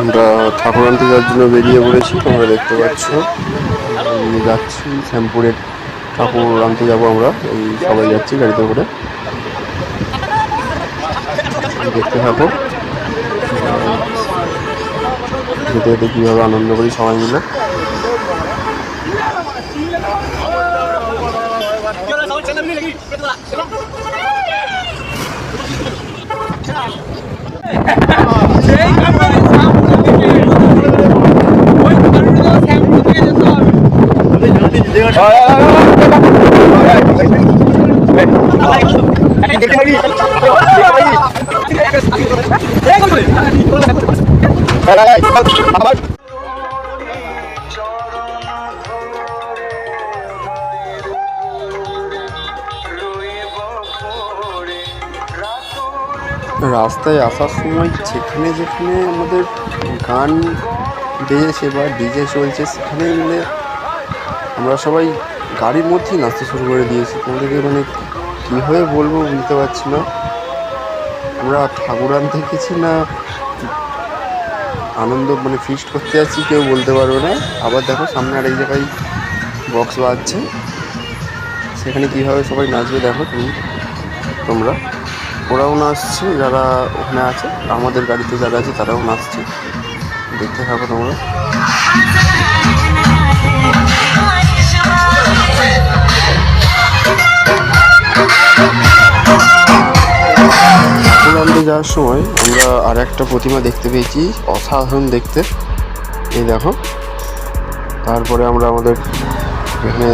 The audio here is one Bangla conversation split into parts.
আমরা ঠাকুর আনতে যাওয়ার জন্য বেরিয়ে পড়েছি, তোমরা দেখতে পাচ্ছ। যাচ্ছি, শ্যামপুরের ঠাকুর আনতে যাব আমরা, এই সবাই যাচ্ছি গাড়িতে করে। দেখতে থাকো। যেতে যেতে কীভাবে আনন্দ করি সবাই মিলে। রাস্তায় আসার সময় যেখানে যেখানে আমাদের গান বেজেছে বা ডিজে চলছে সেখানে মিলে আমরা সবাই গাড়ির মধ্যেই নাচতে শুরু করে দিয়েছি। তোমাদেরকে মানে কীভাবে বলব বুঝতে পারছি না। আমরা ঠাকুর আনতে গেছি না আনন্দ মানে ফিস্ট করতে যাচ্ছি কেউ বলতে পারবে না। আবার দেখো সামনে আরেক জায়গায় বক্স বাজছে। সেখানে কীভাবে সবাই নাচবে দেখো তুমি, তোমরা। ওরাও নাচছে, যারা ওখানে আছে, আমাদের গাড়িতে যারা আছে তারাও নাচছে। দেখতে থাকো তোমরা। যাওয়ার সময় আমরা আর একটা প্রতিমা দেখতে পেয়েছি, অসাধারণ দেখতে। এই দেখো। তারপরে আমরা আমাদের এখানে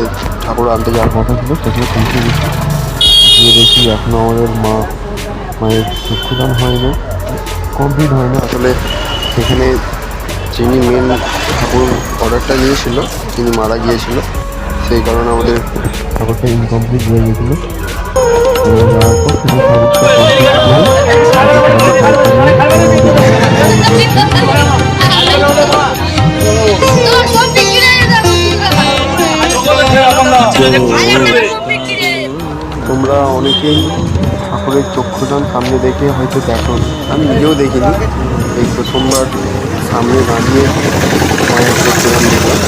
ঠাকুর আনতে যাওয়ার কথা ছিল সেখানে পৌঁছে গেছি গিয়ে দেখি এখনও আমাদের মা, মায়ের চক্ষুদান হয়নি কমপ্লিট হয় না। আসলে সেখানে যিনি মেন ঠাকুর অর্ডারটা নিয়েছিল তিনি মারা গিয়েছিল, সেই কারণে আমাদের ঠাকুরটা ইনকমপ্লিট হয়ে গেছিল তোমরা অনেকেই ঠাকুরের চক্ষুদান সামনে দেখে হয়তো দেখো আমি নিজেও দেখিনি। এই প্রথমবার সামনে দাঁড়িয়ে চক্ষুদান দেখলাম।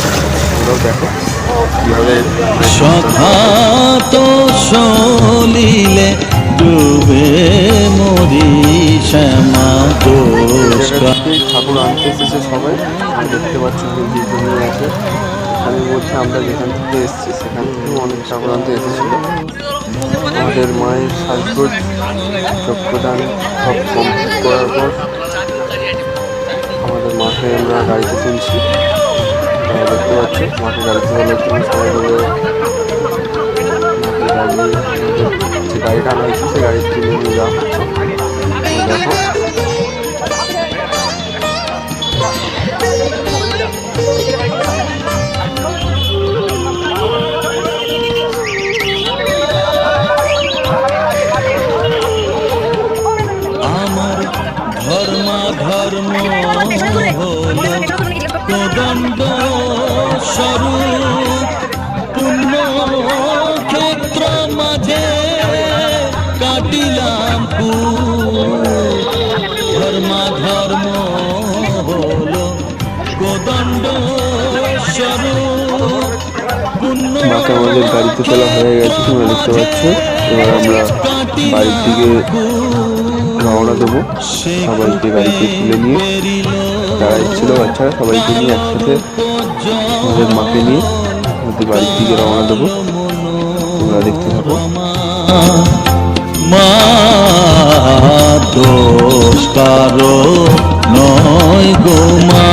তোমরাও দেখো। সখাত সলিলে ডুবে মরি শ্যামা দোষ ঠাকুর আনতে এসেছে সবাই। দেখতে পাচ্ছ যে আছে। এখানের মধ্যে আমরা যেখান থেকে এসেছি, সেখান থেকেও অনেক ঠাকুর আনতে এসেছিল। আমাদের মায়ের সাজগোজ, চক্ষুদান সব কমপ্লিট করার পর আমাদের মাকে আমরা গাড়িতে তুলছি। দেখতে পাচ্ছ মাকে গাড়িতে তোলার জন্য সবাই মিলে মাকে গাড়ি যে গাড়িটা আনা হয়েছে সেই গাড়ি তুলে নিয়ে যাওয়া দেখো আমার ধর্ম ধর্ম হলো কোদণ্ড স্বরূপ পুণ্য ক্ষেত্র মাঝে কাটিলাম ধর্মা ধর্ম হলো কোদণ্ড স্বরূপ মাকে আমাদের গাড়িতে তোলা হয়ে গেছে তোমরা দেখতে পাচ্ছ। এবার আমরা বাড়ির দিকে রওনা দেবো সবাইকে গাড়িতে তুলে নিয়ে। যারা ছিল বাচ্চারা, সবাইকে নিয়ে একসাথে আমাদের মাকে নিয়ে আমাদের বাড়ির দিকে রওনা দেবো। তোমরা দেখতে থাকো। মা নয় গো মা।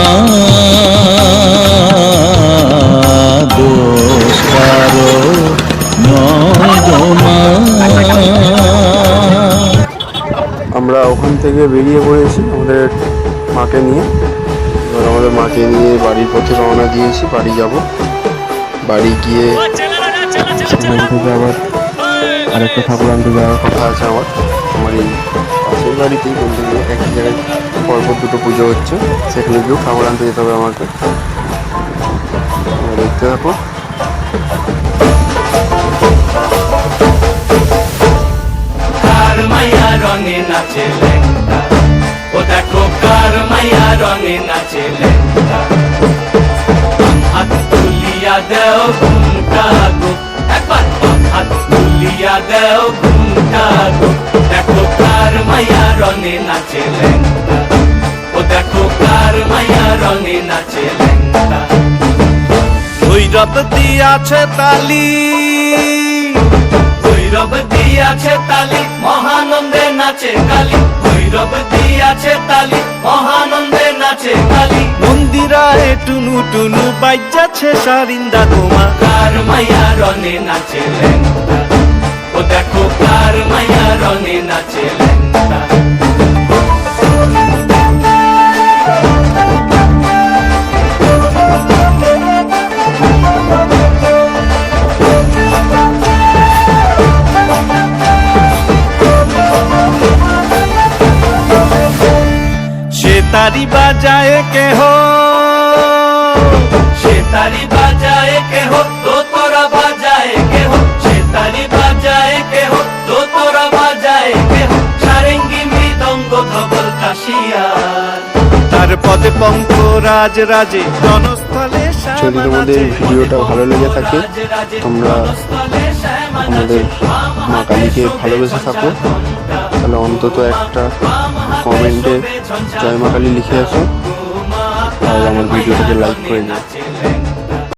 এবার মাকে নিয়ে বাড়ির পথে রওনা দিয়েছি বাড়ি যাব। বাড়ি গিয়ে সেখান থেকে আবার আরেকটা ঠাকুর আনতে যাওয়ার কথা আছে আমার। আমার এই পাশের বাড়িতেই বলতে গিয়ে একই জায়গায় পরপর দুটো পুজো হচ্ছে। সেখানে গিয়েও ঠাকুর আনতে যেতে হবে আমাকে। দেখতে থাকো। দেখো কার মাইয়া রঙে নাচে হাত তুলিয়া দেও ঘুমটা গো। একবার হাত তুলিয়া দেও ঘুমটা গো। দেখো কার মাইয়া রঙে নাচে ও দেখো কার মাইয়া রঙে নাচে লেঙ্গা। ভৈরব দিয়াছে তালি। ভৈরব দিয়াছে তালি মহানন্দে নাচে কালী ভৈরব দিয়াছে তালি মহানন্দে নাচে কালী মন্দিরায় টুনু টুনু বাইজাছে সারিন্দা গোমা কার মায়া রনে নাচে ও দেখো কার মায়া রনে নাচে ল্যাংটা তারি বাজায় কেহ? সে তারি বাজায় কেহ? তো তোরা বাজায় কেহ? সে তারি বাজায় কেহ? তো তোরা বাজায় কেহ? সারেঙ্গি মৃদঙ্গ ধবল কাশিয়ার। তার পদে পঙ্ক রাজ রাজে জনস্থলে যদি তোমাদের ভিডিওটা ভালো লেগে থাকে তোমরা আমাদের মা কালীকে ভালোবেসে থাকো। তাহলে অন্তত একটা কমেন্টে জয় কালী লিখে আসো। আর আমার ভিডিওটাকে লাইক করে দিও